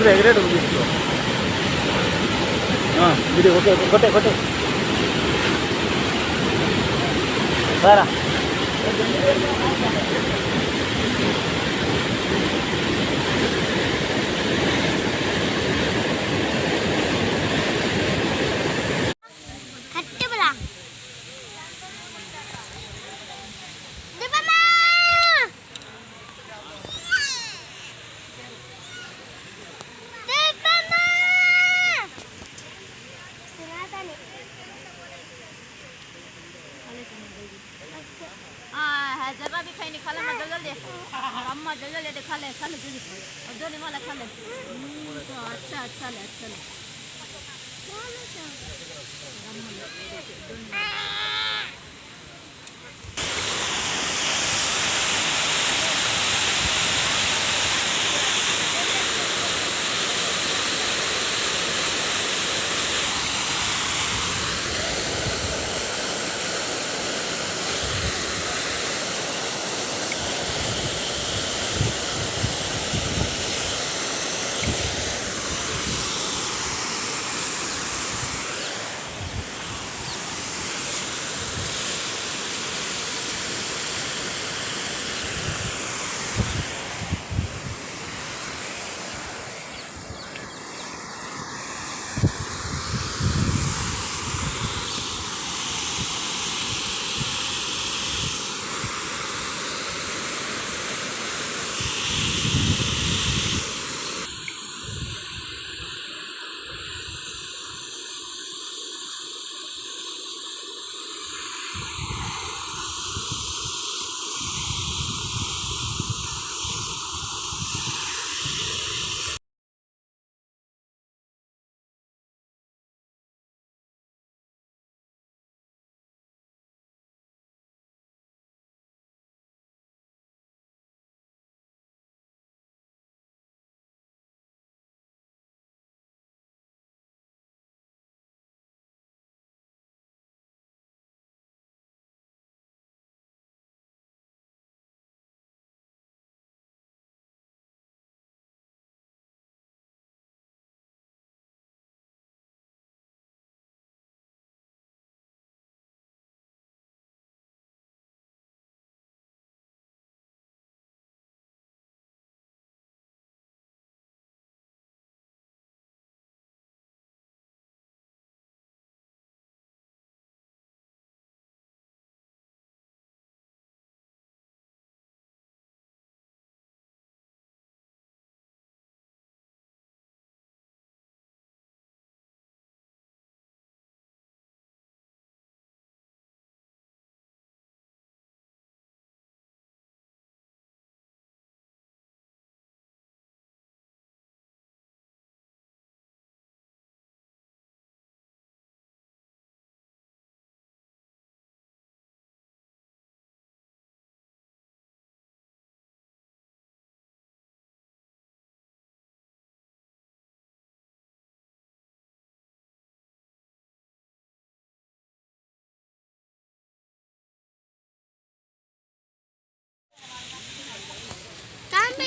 ఇద్దరు ఎగరేట్ తీసుకో ఇది ఒకటే ఒకటే ఒకటే. సారా हाँ जगह भी खाई नहीं खाले मैं जल्दी दे अम्मा जल्दी दे खाले खाले जल्दी और जो नहीं वाला खाले तो अच्छा अच्छा ले अच्छा ले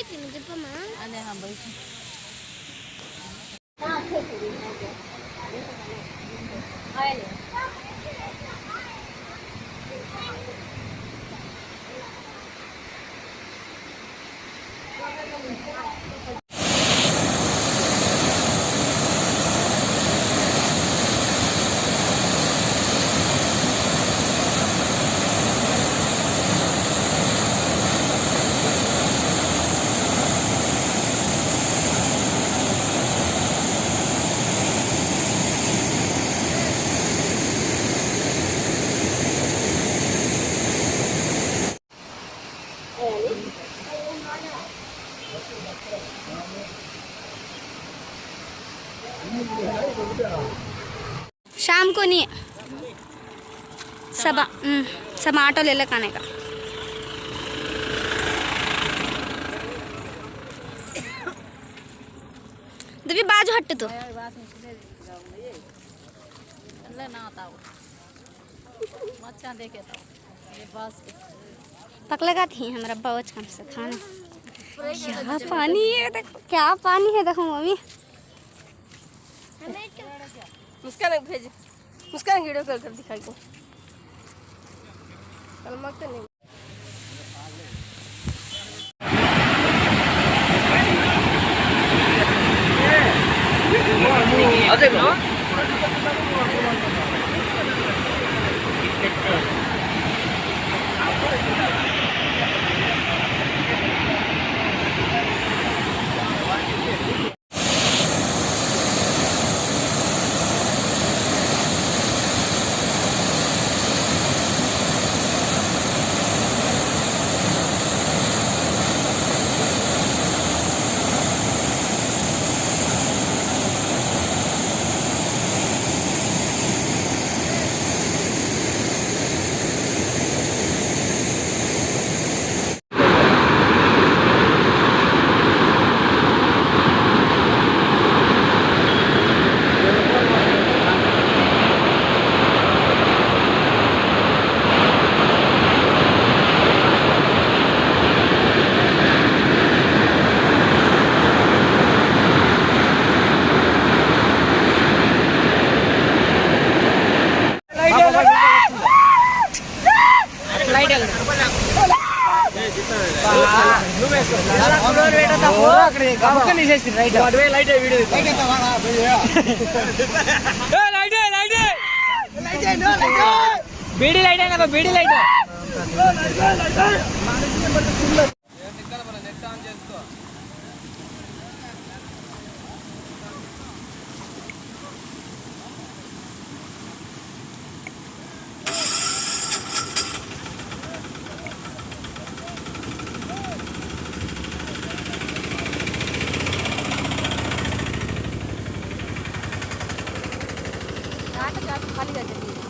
போயிட்டுமா அதே நான் போயிட்டு शाम को नहीं। सब सब ऑटो ले लेकर आने का। दिव्य बाजू हट तो। ले पकलेगा थी हमारा बवच कम से खाना। क्या पानी है देखो क्या पानी है देखो मम्मी। मुस्कान भेज। मुस्कान वीडियो कॉल कर दिखाई को कल मत नहीं। బీడీ లైట్ అయినా బీడీ లైట్. वापस जाके खाली कर देती है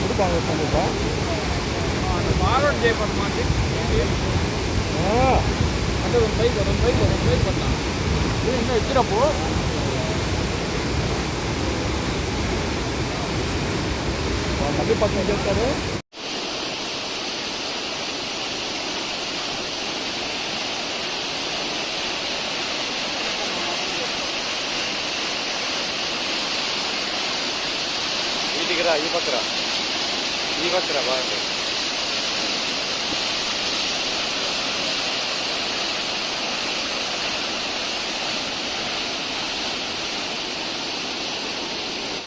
கொடுப்பாங்க கண்டிப்பா அந்த மாரோட் ஜெய் பண்ண மாட்டி அந்த ஒரு பைக் ஒரு பைக் ஒரு பைக் பண்ணலாம் என்ன வச்சுறப்போ మళ్ళీ పక్కన చెప్తారు ఈ దిగరా ఈ పక్కరా? ఈ పక్కరా బాగుంది.